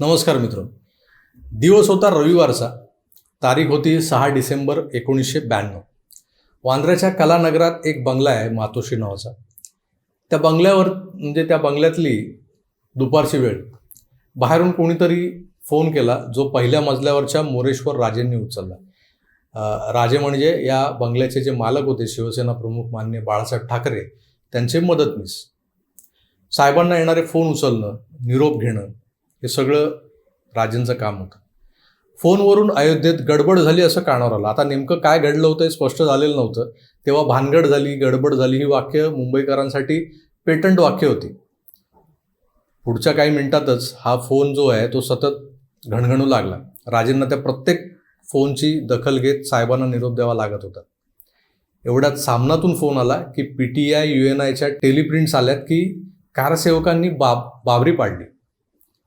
नमस्कार मित्र. दिवस होता रविवारचा. तारीख होती सहा डिसेंबर एकोणीसशे ब्याण्णव. वांद्र्याच्या कलानगरात एक बंगला आहे मातोश्री नावाचा. त्या बंगल्यावर म्हणजे त्या बंगल्यातली दुपारची वेळ. बाहेरून कोणीतरी फोन केला जो पहिल्या मजल्यावरच्या मोरेश्वर राजेंनी उचलला. राजे म्हणजे या बंगल्याचे जे मालक होते शिवसेना प्रमुख मान्य बाळासाहेब ठाकरे त्यांचे मदतनीस. साहेबांना येणारे फोन उचलणं निरोप घेणं हे सगळं राजेंचं काम होतं. फोनवरून अयोध्येत गडबड झाली असं कानावर आलं. आता नेमकं काय घडलं होतं हे स्पष्ट झालेलं नव्हतं. तेव्हा भानगड झाली गडबड झाली ही वाक्य मुंबईकरांसाठी पेटंट वाक्य होती. पुढच्या काही मिनिटातच हा फोन जो आहे तो सतत घणघणू लागला. राजेंना त्या प्रत्येक फोनची दखल घेत साहेबांना निरोप द्यावा लागत होता. एवढ्यात सामनातून फोन आला की P T I U N आयच्या टेलिप्रिंट्स आल्यात की कारसेवकांनी बाब बाबरी पाडली.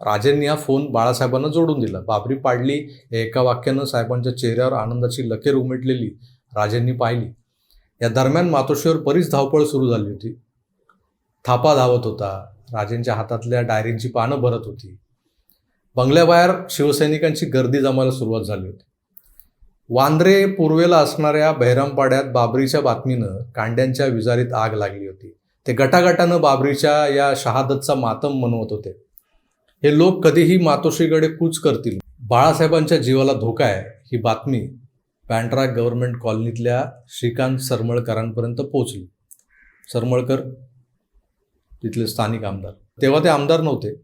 राजेंनी हा फोन बाळासाहेबांना जोडून दिला. बाबरी पाडली हे एका वाक्यानं साहेबांच्या चेहऱ्यावर आनंदाची लकेर उमटलेली राजेंनी पाहिली. या दरम्यान मातोश्रीवर बरीच धावपळ सुरू झाली होती. थापा धावत होता. राजेंच्या हातातल्या डायरींची पानं भरत होती. बंगल्याबाहेर शिवसैनिकांची गर्दी जमायला सुरुवात झाली होती. वांद्रे पूर्वेला असणाऱ्या बहिरामपाड्यात बाबरीच्या बातमीनं कांड्यांच्या विजारीत आग लागली होती. ते गटागटानं बाबरीच्या या शहादतचा मातम मनवत होते. हे लोक कधीही मातोश्रीकडे कूच करतील. बाळासाहेबांच्या जीवाला धोका आहे ही बातमी पॅन्ट्रा गव्हर्नमेंट कॉलनीतल्या श्रीकांत सरमळकरांपर्यंत पोहोचली. सरमळकर तिथले स्थानिक आमदार. तेव्हा ते आमदार नव्हते.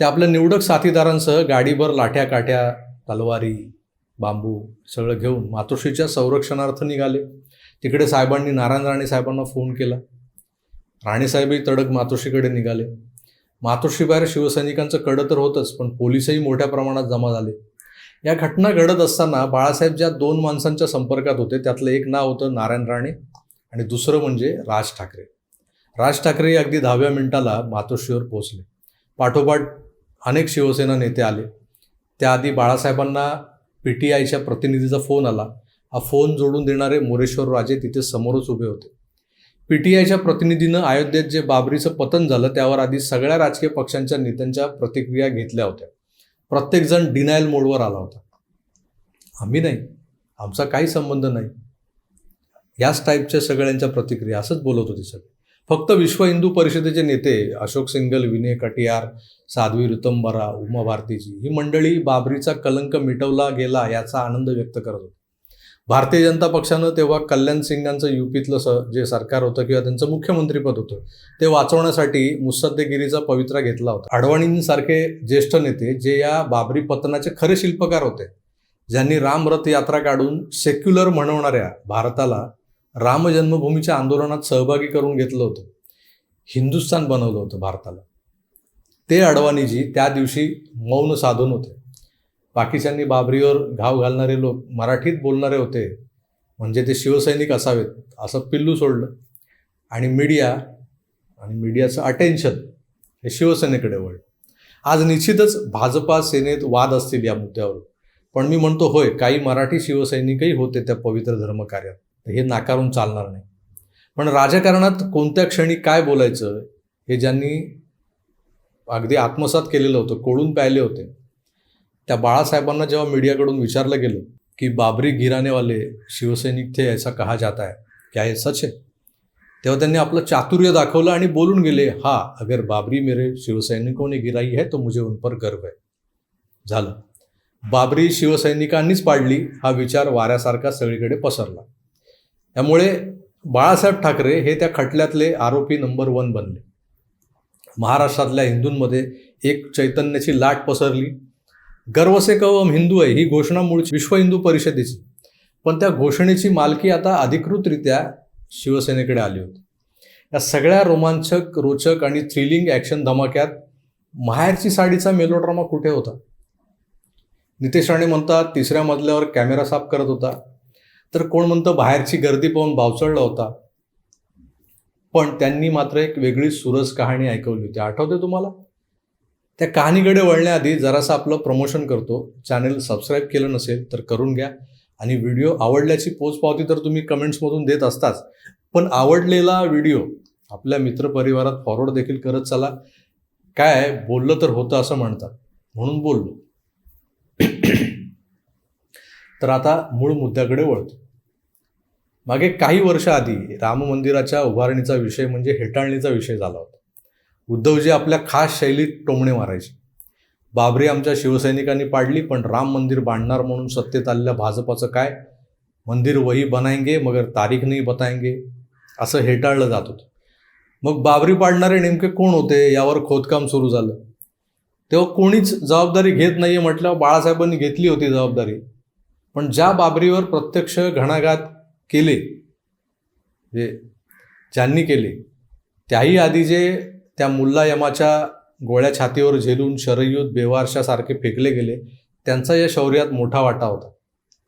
ते आपल्या निवडक साथीदारांसह गाडीभर लाठ्या काठ्या तलवारी बांबू सगळं घेऊन मातोश्रीच्या संरक्षणार्थ निघाले. तिकडे साहेबांनी नारायण राणे साहेबांना फोन केला. राणेसाहेबही तडक मातोश्रीकडे निघाले. मातोश्रीबाहेर शिवसैनिकांचं कडं तर होतंच पण पोलिसही मोठ्या प्रमाणात जमा झाले. या घटना घडत असताना बाळासाहेब ज्या दोन माणसांच्या संपर्कात होते त्यातलं एक नाव होतं नारायण राणे आणि दुसरं म्हणजे राज ठाकरे. राज ठाकरे अगदी दहाव्या मिनिटाला मातोश्रीवर पोहोचले. पाठोपाठ अनेक शिवसेना नेते आले. त्याआधी बाळासाहेबांना पी टी आयच्या प्रतिनिधीचा फोन आला. हा फोन जोडून देणारे मोरेश्वर राजे तिथे समोरच उभे होते. पी टी आयच्या प्रतिनिधीनं अयोध्येत जे बाबरीचं पतन झालं त्यावर आधी सगळ्या राजकीय पक्षांच्या नेत्यांच्या प्रतिक्रिया घेतल्या होत्या. प्रत्येकजण डिनायल मोडवर आला होता. आम्ही नाही. आमचा काही संबंध नाही. याच टाईपच्या सगळ्यांच्या प्रतिक्रिया असंच बोलत होते सगळे. फक्त विश्व हिंदू परिषदेचे नेते अशोक सिंगल विनय कटियार साध्वी ऋतंबरा उमा भारतीजी ही मंडळी बाबरीचा कलंक मिटवला गेला याचा आनंद व्यक्त करत होती. भारतीय जनता पक्षानं तेव्हा कल्याण सिंगांचं युपीतलं स जे सरकार होतं किंवा त्यांचं मुख्यमंत्रीपद होतं ते वाचवण्यासाठी मुसद्देगिरीचा पवित्रा घेतला होता. अडवाणींसारखे ज्येष्ठ नेते जे या बाबरी पतनाचे खरे शिल्पकार होते ज्यांनी रामरथ यात्रा काढून सेक्युलर म्हणवणाऱ्या भारताला राम जन्मभूमीच्या आंदोलनात सहभागी करून घेतलं होतं. हिंदुस्थान बनवलं होतं भारताला. ते अडवाणीजी त्या दिवशी मौन साधून होते. बाकीच्यांनी बाबरीवर घाव घालणारे लोक मराठीत बोलणारे होते. म्हणजे ते शिवसैनिक असावेत असं पिल्लू सोडलं. आणि मीडिया आणि मीडियाचं अटेन्शन हे शिवसेनेकडे वळलं. आज निश्चितच भाजपा सेनेत वाद असतील या मुद्द्यावर. पण मी म्हणतो होय काही मराठी शिवसैनिकही होते त्या पवित्र धर्मकार्यात. तर हे नाकारून चालणार नाही. पण राजकारणात कोणत्या क्षणी काय बोलायचं हे ज्यांनी अगदी आत्मसात केलेलं होतं कोळून प्यायले होते त्या बाळासाहेबांना जेव्हा मीडियाकडून विचारलं गेलं की बाबरी गिराने वाले शिवसैनिक थे ऐसा कहा जाता है? क्या हे सच है? तेव्हा त्यांनी आपलं चातुर्य दाखवलं आणि बोलून गेले हा अगर बाबरी मेरे शिवसैनिकों ने गिराई है तो मुझे उन पर गर्व है. झालं. बाबरी शिवसैनिकांनीच पाडली हा विचार वाऱ्यासारखा सगळीकडे पसरला. त्यामुळे बाळासाहेब ठाकरे हे त्या खटल्यातले आरोपी नंबर वन बनले. महाराष्ट्रातल्या हिंदूंमध्ये एक चैतन्याची लाट पसरली गर्व से हिंदू आहे ही घोषणा मूळची विश्व हिंदू परिषदेची. पण त्या घोषणेची मालकी आता अधिकृतरित्या शिवसेनेकडे आली होती. या सगळ्या रोमांचक रोचक आणि थ्रिलिंग ॲक्शन धमाक्यात माहेरची साडीचा मेलोड्रामा कुठे होता? नितेश राणे म्हणतात तिसऱ्या मजल्यावर कॅमेरा साफ करत होता. तर कोण म्हणतं बाहेरची गर्दी पाहून बावचळला होता. पण त्यांनी मात्र एक वेगळी सुरस कहाणी ऐकवली होती. आठवते तुम्हाला? त्या कहाणीकडे वळण्याआधी जरासं आपलं प्रमोशन करतो. चॅनल सबस्क्राईब केलं नसेल तर करून घ्या. आणि व्हिडिओ आवडल्याची पोचपावती तर तुम्ही कमेंट्समधून देत असताच. पण आवडलेला व्हिडिओ आपल्या मित्रपरिवारात फॉरवर्ड देखील करत चला. काय बोललं तर होतं असं म्हणतात. म्हणून बोललो. तर आता मूळ मुद्द्याकडे वळतो. मागे काही वर्षाआधी राम मंदिराच्या उभारणीचा विषय म्हणजे हेटाळणीचा विषय झाला होता. उद्धवजी आपल्या खास शैलीत टोमणे मारायचे. बाबरी आमच्या शिवसैनिकांनी पाडली पण राम मंदिर बांधणार म्हणून सत्तेत आलेल्या भाजपाचं काय? मंदिर वही बनायंगे मगर तारीख नाही बतायंगे असं हेटाळलं जात होतं. मग बाबरी पाडणारे नेमके कोण होते? यावर खोदकाम सुरू झालं. तेव्हा कोणीच जबाबदारी घेत नाही म्हटल्यावर बाळासाहेबांनी घेतली होती जबाबदारी. पण ज्या बाबरीवर प्रत्यक्ष घणाघात केले जे ज्यांनी केले त्याही आधी जे त्या मुल्ला यमाच्या गोळ्या छातीवर झेलून शरयूत बेवारशासारखे फेकले गेले. त्यांचा या शौर्यात मोठा वाटा होता.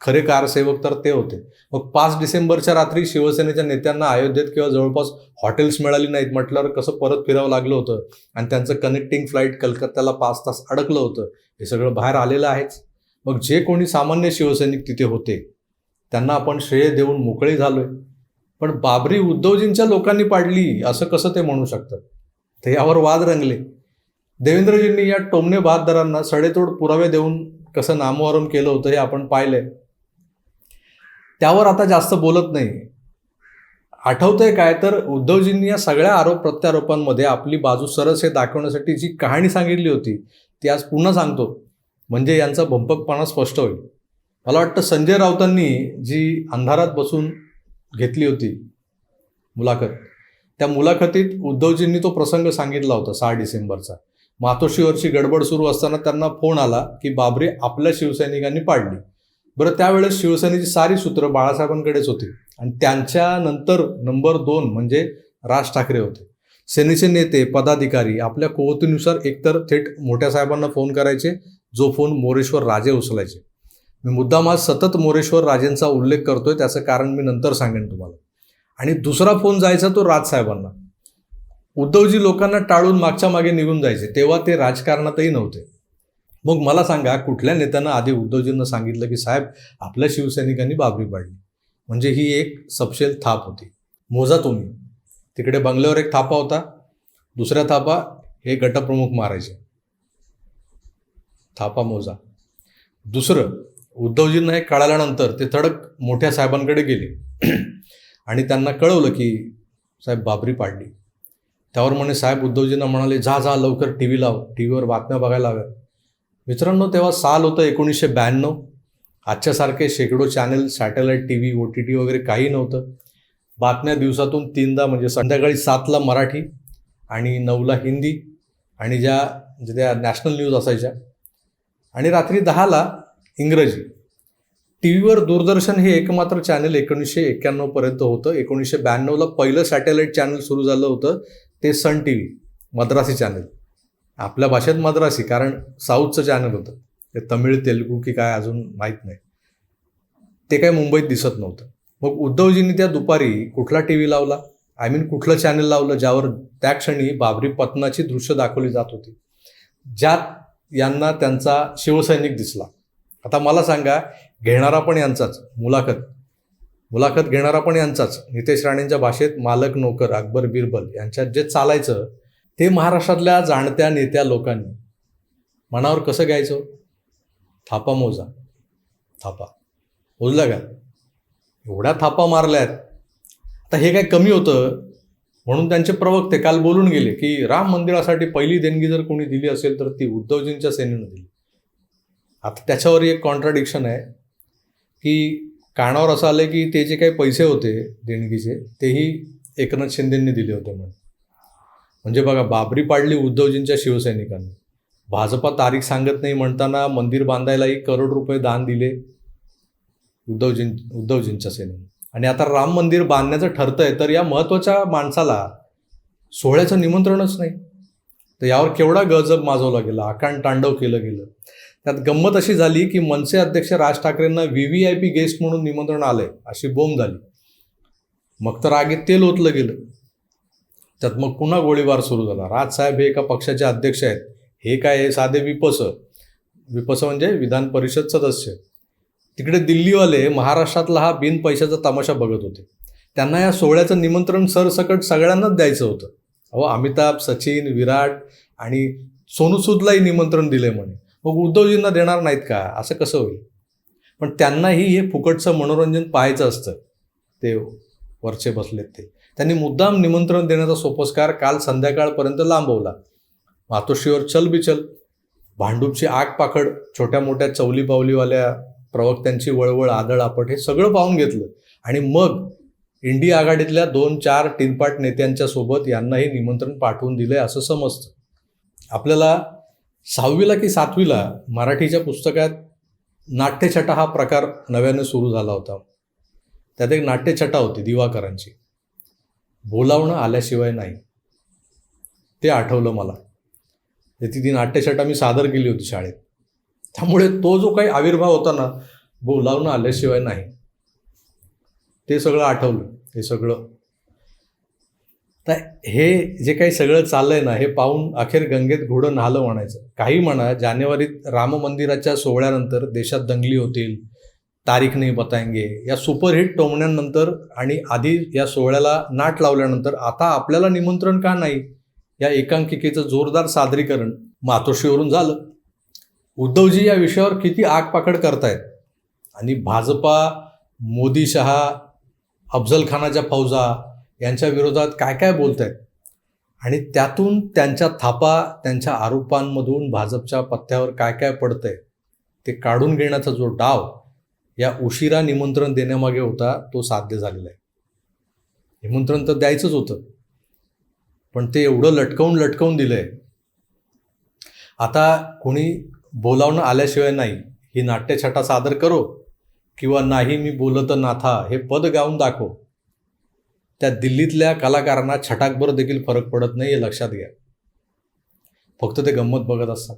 खरे कारसेवक तर ते होते. मग पाच डिसेंबरच्या रात्री शिवसेनेच्या नेत्यांना अयोध्येत किंवा जवळपास हॉटेल्स मिळाली नाहीत म्हटल्यावर कसं परत फिरावं लागलं होतं? आणि त्यांचं कनेक्टिंग फ्लाईट कलकत्त्याला पाच तास अडकलं होतं. हे सगळं बाहेर आलेलं आहेच. मग जे कोणी सामान्य शिवसैनिक तिथे होते त्यांना आपण श्रेय देऊन मोकळे झालोय. पण बाबरी उद्धवजींच्या लोकांनी पाडली असं कसं ते म्हणू शकतात? ते यावर वाद रंगले. देवेंद्रजींनी या टोमणे बहादरांना सडेतोड पुरावे देऊन कसं नामोहरम केलं होतं हे आपण पाहिलंय. त्यावर आता जास्त बोलत नाही. आठवतंय काय तर उद्धवजींनी या सगळ्या आरोप प्रत्यारोपांमध्ये आपली बाजू सरस हे दाखवण्यासाठी जी कहाणी सांगितली होती ती आज पुन्हा सांगतो. म्हणजे यांचा भंपकपणा स्पष्ट होईल. मला वाटतं संजय राऊतांनी जी अंधारात बसून घेतली होती मुलाखत त्या मुलाखतीत उद्धवजींनी तो प्रसंग सांगितला होता सहा डिसेंबरचा. मातोश्रीवरची गडबड सुरू असताना त्यांना फोन आला की बाबरी आपल्या शिवसैनिकांनी पाडली. बरं त्यावेळेस शिवसेनेची सारी सूत्र बाळासाहेबांकडेच होती आणि त्यांच्यानंतर नंबर दोन म्हणजे राज ठाकरे होते. सेनेचे नेते पदाधिकारी आपल्या कुवतीनुसार एकतर थेट मोठ्या साहेबांना फोन करायचे जो फोन मोरेश्वर राजे उचलायचे. मी मुद्दाम आज सतत मोरेश्वर राजेंचा उल्लेख करतोय त्याचं कारण मी नंतर सांगेन तुम्हाला. आणि दुसरा फोन जायचा तो राजसाहेबांना उद्धवजी लोकांना टाळून मागच्या मागे निघून जायचे. तेव्हा ते राजकारणातही नव्हते. मग मला सांगा कुठल्या नेत्यानं आधी उद्धवजींना सांगितलं की साहेब आपल्या शिवसैनिकांनी बाबरी पाडली. म्हणजे ही एक सपशेल थाप होती. मोजा तुम्ही. तिकडे बंगल्यावर एक थापा होता. दुसऱ्या थापा हे गटप्रमुख मारायचे. थापा मोजा. दुसरं उद्धवजींना हे कळाल्यानंतर ते थडक मोठ्या साहेबांकडे गेले. आणि त्यांना कळवलं की साहेब बाबरी पाडली. त्यावर म्हणे साहेब उद्धवजींना म्हणाले जा जा लवकर टी व्ही लाव टी व्हीवर बातम्या बघायला हव्या. मित्रांनो तेव्हा साल होतं एकोणीसशे ब्याण्णव. आजच्यासारखे शेकडो channel satellite T V O T T वगैरे काही नव्हतं. बातम्या दिवसातून तीनदा म्हणजे संध्याकाळी सातला मराठी आणि नऊला हिंदी आणि ज्या ज्या नॅशनल न्यूज असायच्या आणि रात्री दहाला इंग्रजी. टी व्हीवर दूरदर्शन हे एकमात्र चॅनल एकोणीसशे एक्क्याण्णवपर्यंत होतं. एकोणीसशे ब्याण्णवला पहिलं सॅटेलाईट चॅनल सुरू झालं होतं. ते Sun T V Madrasi channel. आपल्या भाषेत मद्रासी कारण साऊथचं चॅनल होतं. ते तमिळ तेलुगू की काय अजून माहीत नाही. ते काय मुंबईत दिसत नव्हतं. मग उद्धवजींनी त्या दुपारी कुठला टी व्ही लावला? आय मीन कुठलं चॅनल लावलं? ज्यावर त्या क्षणी बाबरी पतनाची दृश्य दाखवली जात होती. ज्यात यांना त्यांचा शिवसैनिक दिसला. आता मला सांगा घेणारा पण यांचाच मुलाखत. मुलाखत घेणारा पण यांचाच. नितेश राणेंच्या भाषेत मालक नोकर अकबर बिरबल यांच्यात जे चालायचं ते महाराष्ट्रातल्या जाणत्या नेत्या लोकांनी. मनावर कसं घ्यायचं? थापा मोजा. थापा. मोजला का? एवढ्या थापा मारल्यात. आता हे काय कमी होतं? म्हणून त्यांचे प्रवक्ते काल बोलून गेले की राम मंदिरासाठी पहिली देणगी जर कोणी दिली असेल तर ती उद्धवजींच्या सेनेनं दिली. आता त्याच्यावर एक कॉन्ट्राडिक्शन आहे की कानावर असं आलं की ते जे काही पैसे होते देणगीचे तेही एकनाथ शिंदेंनी दिले होते म्हणून. म्हणजे बघा बाबरी पाडली उद्धवजींच्या शिवसैनिकांनी. भाजपा तारीख सांगत नाही म्हणताना मंदिर बांधायला एक करोड रुपये दान दिले उद्धवजीं उद्धवजींच्या सेनेने. आणि आता राम मंदिर बांधण्याचं ठरतंय तर या महत्त्वाच्या माणसाला सोहळ्याचं निमंत्रणच नाही. तर यावर केवढा गजब माजवला गेला आकांड तांडव केलं गेलं. त्यात गंमत अशी झाली की मनसे अध्यक्ष Raj ठाकरेंना V V I P guest म्हणून निमंत्रण आलंय अशी बोंब झाली. मग तर आगीत तेल ओतलं गेलं. त्यात मग पुन्हा गोळीबार सुरू झाला. राजसाहेब हे एका पक्षाचे अध्यक्ष आहेत. हे काय हे साधे विपस. विपस म्हणजे विधान परिषद सदस्य. तिकडे दिल्लीवाले महाराष्ट्रातला हा बिन पैशाचा तमाशा बघत होते. त्यांना या सोहळ्याचं निमंत्रण सरसकट सगळ्यांनाच द्यायचं होतं. अहो अमिताभ सचिन विराट आणि सोनूसूदलाही निमंत्रण दिले म्हणे. मग उद्धवजींना देणार नाहीत का? असं कसं होईल? पण त्यांनाही हे फुकटचं मनोरंजन पाहायचं असतं. ते वरचे बसलेत ते. त्यांनी मुद्दाम निमंत्रण देण्याचा सोपस्कार काल संध्याकाळपर्यंत लांबवला. मातोश्रीवर चलबिचल भांडूपची आग पाखड छोट्या मोठ्या चवली पावलीवाल्या प्रवक्त्यांची वळवळ आदळ आपट हे सगळं पाहून घेतलं. आणि मग इंडिया आघाडीतल्या दोन चार टिनपाट नेत्यांच्या सोबत यांनाही निमंत्रण पाठवून दिलंय असं समजतं. आपल्याला सहावीला की सातवीला मराठीच्या पुस्तकात नाट्यछटा हा प्रकार नव्याने सुरू झाला होता. त्यात एक नाट्यछटा होती दिवाकरांची. बोलावणं आल्याशिवाय नाही. ते आठवलं मला. ते ती ती नाट्यछटा मी सादर केली होती शाळेत. त्यामुळे तो जो काही आविर्भाव होता ना बोलावणं आल्याशिवाय नाही. ते सगळं आठवलं. हे सगळं तर हे जे काही सगळं चाललंय ना हे पाहून अखेर गंगेत घोडं न्हालं म्हणायचं. काही म्हणा जानेवारीत राम मंदिराच्या सोहळ्यानंतर देशात दंगली होतील तारीख नाही बताएंगे या सुपरहिट टोमण्यानंतर आणि आधी या सोहळ्याला नाट लावल्यानंतर आता आपल्याला निमंत्रण का नाही? या एकांकिकेचं जोरदार सादरीकरण मातोश्रीवरून झालं. उद्धवजी या विषयावर किती आगपाकड करतायत? आणि भाजपा मोदी शहा अफजल खानाच्या फौजा यांच्या विरोधात काय काय बोलत आहेत आणि त्यातून त्यांच्या थापा त्यांच्या आरोपांमधून भाजपच्या पथ्यावर काय काय पडतंय ते काढून घेण्याचा जो डाव या उशिरा निमंत्रण देण्यामागे होता तो साध्य झालेला आहे. निमंत्रण तर द्यायचंच होतं. पण ते एवढं लटकवून लटकवून दिलंय. आता कोणी बोलावणं आल्याशिवाय नाही ही नाट्यछटा सादर करो किंवा नाही मी बोलत नाथा हे पद गाऊन दाखव. त्या दिल्लीतल्या कलाकारांना छटाकभर देखील फरक पडत नाही हे लक्षात घ्या. फक्त ते गंमत बघत असतात.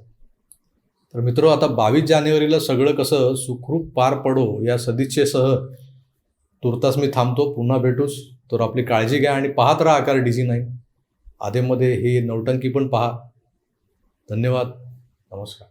तर मित्र आता बावीस जानेवारीला सगळं कसं सुखरूप पार पडो या सदिच्छेसह तुर्तास मी थांबतो. पुन्हा भेटूच तर आपली काळजी घ्या आणि पाहत राहा आकार डिझी नाही आधेमध्ये ही नौटंकी पण पहा. धन्यवाद. नमस्कार.